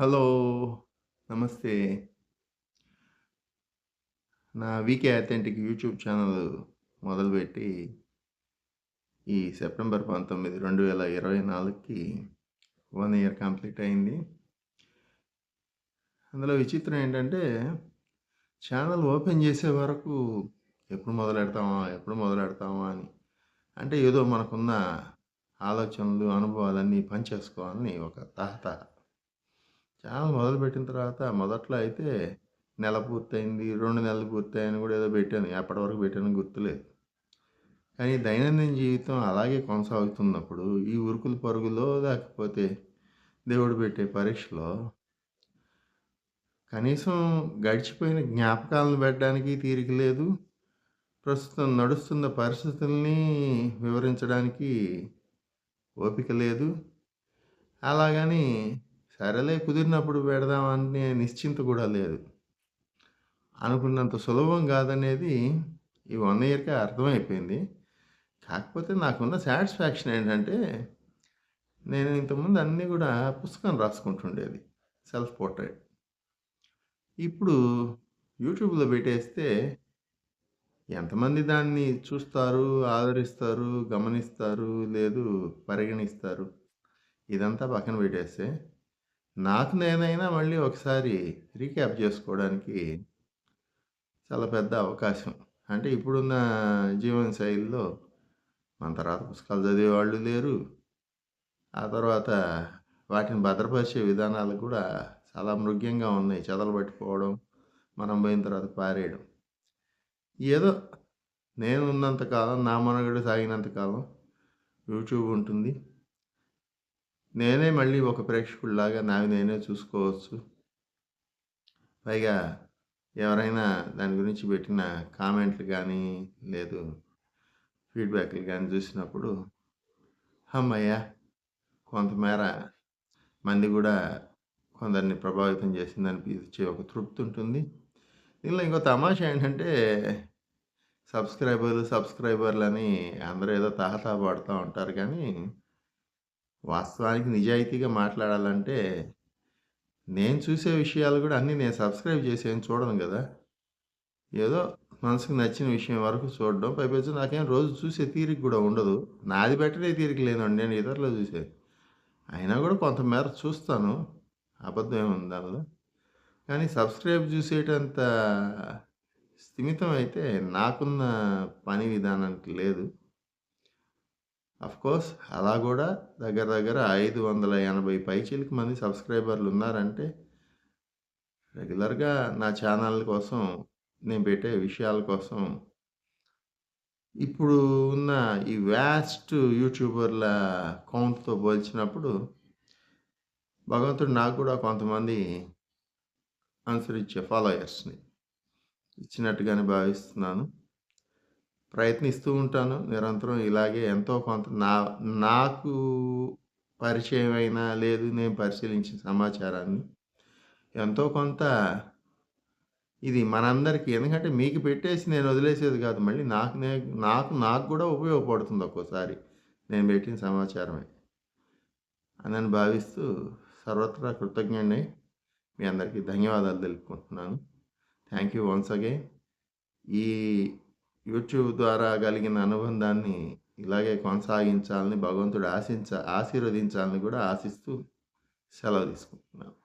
Hello. నమస్తే. నా వీకే authentic YouTube channel మొదలుపెట్టి ఈ సెప్టెంబర్ 19, 2024కి 1 ఇయర్ కంప్లీట్ అయింది. అందులో విచిత్రం ఏంటంటే, ఛానల్ ఓపెన్ చేసే వరకు ఎప్పుడు మొదలెడతామా? ఎప్పుడు మొదలెడతామా? అని. అంటే ఏదో మనకున్న ఆలోచనలు, అనుభవాలన్నీ పంచేసుకోవాలని ఒక తహతహ. ఛానల్ మొదలుపెట్టిన తర్వాత మొదట్లో అయితే నెల పూర్తయింది, రెండు నెలలు పూర్తయ్యాయని కూడా ఏదో పెట్టాను. ఎప్పటివరకు పెట్టాను గుర్తులేదు. కానీ దైనందిన జీవితం అలాగే కొనసాగుతున్నప్పుడు ఈ ఉరుకుల పరుగులో లేకపోతే దేవుడు పెట్టే పరీక్షలో కనీసం గడిచిపోయిన జ్ఞాపకాలను పెట్టడానికి తీరిక లేదు. ప్రస్తుతం నడుస్తున్న పరిస్థితుల్ని వివరించడానికి ఓపిక లేదు. అలాగని సరేలే కుదిరినప్పుడు పెడదామనే నిశ్చింత కూడా లేదు. అనుకున్నంత సులభం కాదనేది ఈ వన్ ఇయర్‌కే అర్థమైపోయింది. కాకపోతే నాకున్న సాటిస్ఫాక్షన్ ఏంటంటే, నేను ఇంతకుముందు అన్నీ కూడా పుస్తకం రాసుకుంటుండేది. సెల్ఫ్ పోర్ట్రేట్ ఇప్పుడు యూట్యూబ్‌లో పెట్టేస్తే ఎంతమంది దాన్ని చూస్తారు, ఆదరిస్తారు, గమనిస్తారు, లేదు పరిగణిస్తారు. ఇదంతా పక్కన పెట్టేస్తే, నాకు నేనైనా మళ్ళీ ఒకసారి రీక్యాప్ చేసుకోవడానికి చాలా పెద్ద అవకాశం. అంటే ఇప్పుడున్న జీవన శైలిలో మన తర్వాత పుస్తకాలు చదివేవాళ్ళు లేరు. ఆ తర్వాత వాటిని భద్రపరిచే విధానాలు కూడా చాలా మృగ్యంగా ఉన్నాయి. చెదలబట్టిపోవడం, మనం పోయిన తర్వాత పారేయడం. ఏదో నేను ఉన్నంత కాలం, నా మనుగడ సాగినంత కాలం యూట్యూబ్ ఉంటుంది. నేనే మళ్ళీ ఒక ప్రేక్షకుడిలాగా నావి నేనే చూసుకోవచ్చు. పైగా ఎవరైనా దాని గురించి పెట్టిన కామెంట్లు కానీ లేదు ఫీడ్‌బ్యాక్‌లు కానీ చూసినప్పుడు అమ్మయ్యా కొంతమేర మంది కూడా కొందరిని ప్రభావితం చేసిందనిపించే ఒక తృప్తి ఉంటుంది. దీనిలో ఇంకో తమాషా ఏంటంటే, సబ్‌స్క్రైబర్లు, సబ్స్క్రైబర్లు అని అందరూ ఏదో తాహతా పడుతూ ఉంటారు కానీ, వాస్తవానికి నిజాయితీగా మాట్లాడాలంటే, నేను చూసే విషయాలు కూడా అన్నీ నేను సబ్‌స్క్రైబ్ చేసి చూడను కదా! ఏదో మనసుకు నచ్చిన విషయం వరకు చూడడం. పైపెచ్చు నాకేం రోజు చూసే తీరిక కూడా ఉండదు. నాది బెటరే తీరిక లేదండి. నేను ఇతరులు చూసేది. అయినా కూడా కొంతమేర చూస్తాను. అబద్ధం ఏముంది దానిలో. కానీ సబ్‌స్క్రైబ్ చూసేటంత స్థిమితం అయితే నాకున్న పని విధానానికి లేదు. ఆఫ్‌కోర్స్ అలా కూడా దగ్గర దగ్గర ఐదు వందల ఎనభై పైచీలకి మంది సబ్‌స్క్రైబర్లు ఉన్నారంటే, రెగ్యులర్‌గా నా ఛానల్ కోసం నేను పెట్టే విషయాల కోసం ఇప్పుడు ఉన్న ఈ వ్యాస్ట్ యూట్యూబర్ల కౌంట్‌తో పోల్చినప్పుడు భగవంతుడు నాకు కూడా కొంతమంది అనుసరించే ఫాలోయర్స్‌ని ఇచ్చినట్టుగానే భావిస్తున్నాను. ప్రయత్నిస్తూ ఉంటాను. నిరంతరం ఇలాగే ఎంతో కొంత నా నాకు పరిచయమైన, లేదు నేను పరిశీలించిన సమాచారాన్ని ఎంతో కొంత ఇది మనందరికీ ఎందుకంటే మీకు పెట్టేసి నేను వదిలేసేది కాదు. మళ్ళీ నాకు నే నాకు నాకు కూడా ఉపయోగపడుతుంది ఒక్కోసారి. నేను పెట్టిన సమాచారమే. అని భావిస్తూ సర్వత్రా కృతజ్ఞుడినై మీ అందరికీ ధన్యవాదాలు తెలుపుకుంటున్నాను. Thank you once again. ఈ యూట్యూబ్ ద్వారా కలిగిన అనుబంధాన్ని ఇలాగే కొనసాగించాలని భగవంతుడు ఆశించ ఆశీర్వదించాలని కూడా ఆశిస్తూ సెలవు తీసుకుంటున్నాను.